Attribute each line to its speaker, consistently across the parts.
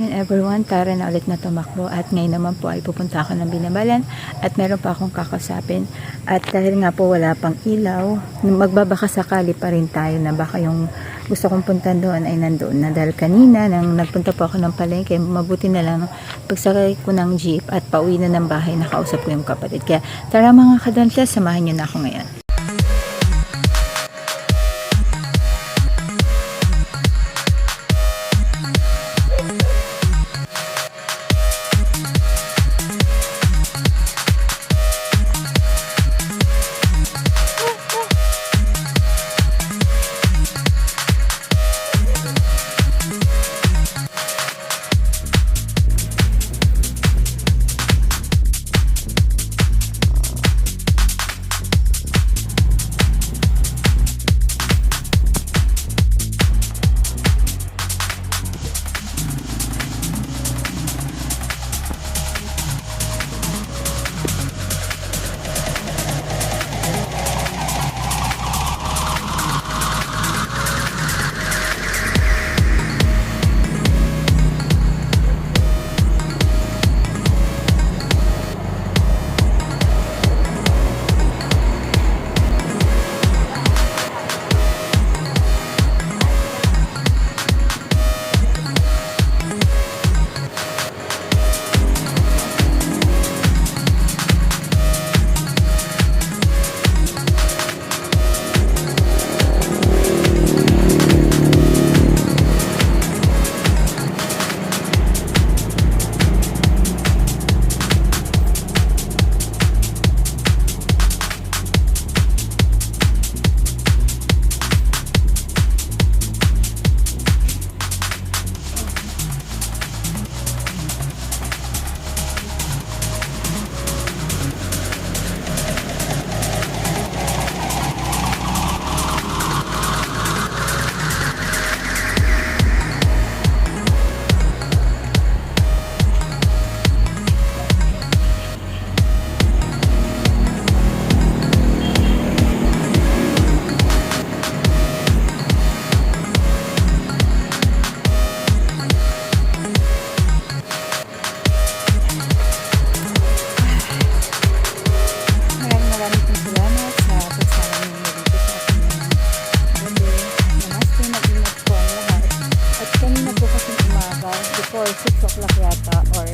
Speaker 1: Good everyone, tara na ulit na tumakbo at ngayon naman po ay pupunta ako ng Binabalan at meron pa akong kakasapin at dahil nga po wala pang ilaw, magbabaka sakali pa rin tayo na baka yung gusto kong puntan doon ay nandoon na dahil kanina nang nagpunta po ako ng palengke, mabuti na lang pagsakay ko ng jeep at pauwi na ng bahay nakausap ko yung kapatid. Kaya tara mga kadonsya, samahan niyo na ako ngayon. O'clock yata or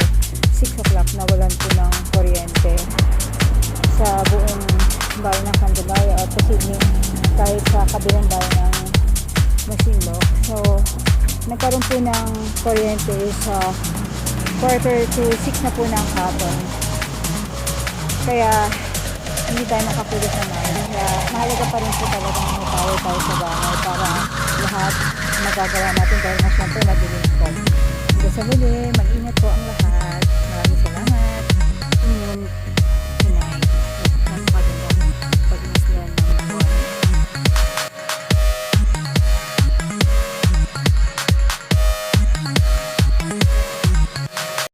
Speaker 1: 6 o'clock nawalan po ng kuryente sa buong bayan ng Candelaria at posibleng kahit sa kabilang bayan ng Masinloc. So, nagkaroon po ng kuryente sa quarter to 6 na po ng hapon. Kaya hindi tayo makapulit naman. Kaya mahalaga pa rin po talaga na may power tayo sa bahay para lahat magagawa natin dahil nga syempre madilim po. Hanggang sa muli, mag-ingat po ang lahat.